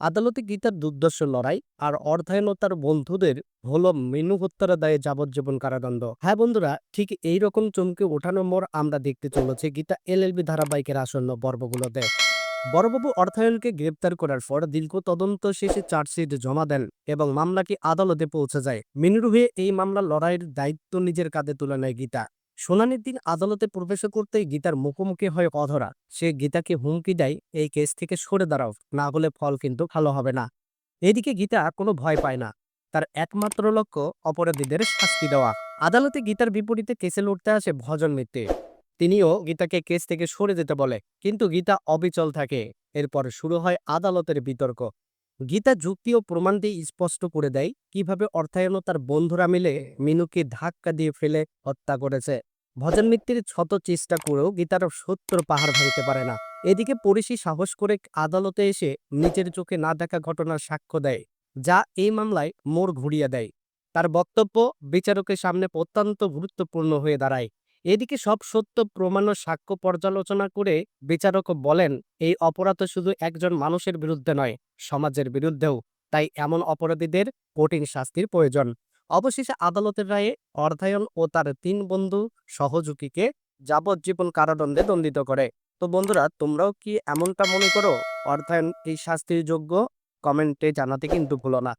আদালতে গীতার দুর্দর্শ লড়াই আর অর্ধায়ন তার বন্ধুদের হল মেনু হত্যার দায়ে যাবজ্জীবন কারাদণ্ড। হ্যাঁ বন্ধুরা, ঠিক এই রকম চমকে ওঠানো মোড় আমরা দেখতে চলেছি গীতা এলএলবি ধারাবাহিকের আসন্ন পর্বগুলোতে। বড়বাবু অর্থায়নকে গ্রেপ্তার করার পর দীর্ঘ তদন্ত শেষে চার্জশিট জমা দেন এবং মামলাটি আদালতে পৌঁছে যায়। মিনুর হয়ে এই মামলা লড়াইয়ের দায়িত্ব নিজের কাঁধে তুলে নেয় গীতা। শুনানির দিন আদালতে প্রবেশ করতেই গীতার মুখোমুখি হয় অধরা। সে গীতাকে হুমকি দেয়, এই কেস থেকে সরে দাঁড়াও, না হলে ফল কিন্তু ভালো হবে না। এদিকে গীতা কোনো ভয় পায় না। তার একমাত্র লক্ষ্য অপরাধীদের শাস্তি দেওয়া। আদালতে গীতার বিপরীতে কেসে লড়তে আসে ভজন মিত্রে তিনিও গীতাকে কেস থেকে সরে যেতে বলে, কিন্তু গীতা অবিচল থাকে। এরপর শুরু হয় আদালতের বিতর্ক। গীতা যুক্তি ও প্রমাণ দিয়ে স্পষ্ট করে দেয় কীভাবে অর্থায়ন তার বন্ধুরা মিলে মিনুকে ধাক্কা দিয়ে ফেলে হত্যা করেছে। ভজন মিত্রের শত চেষ্টা করেও গীতার সত্তর পাহাড় ভাঙতে পারে না। এদিকে পরিশি সাহস করে আদালতে এসে নিজের চোখে না দেখা ঘটনার সাক্ষ্য দেয়, যা এই মামলায় মোড় ঘুরিয়ে দেয়। তার বক্তব্য বিচারকের সামনে অত্যন্ত গুরুত্বপূর্ণ হয়ে দাঁড়ায়। এদিকে সব সত্য, প্রমাণ ও সাক্ষ্য পর্যালোচনা করে বিচারক বলেন, এই অপরাধ শুধু একজন মানুষের বিরুদ্ধে নয়, সমাজের বিরুদ্ধেও। তাই এমন অপরাধীদের কঠিন শাস্তির প্রয়োজন। অবশেষে আদালতের রায়ে অর্ধায়ন ও তার তিন বন্ধু সহযোগীকে যাবজ্জীবন কারাদণ্ডে দণ্ডিত করে। তো বন্ধুরা, তোমরাও কি এমনটা মনে করো? অর্থায়ন এই শাস্তির যোগ্য? কমেন্টে জানাতে কিন্তু ভুলো না।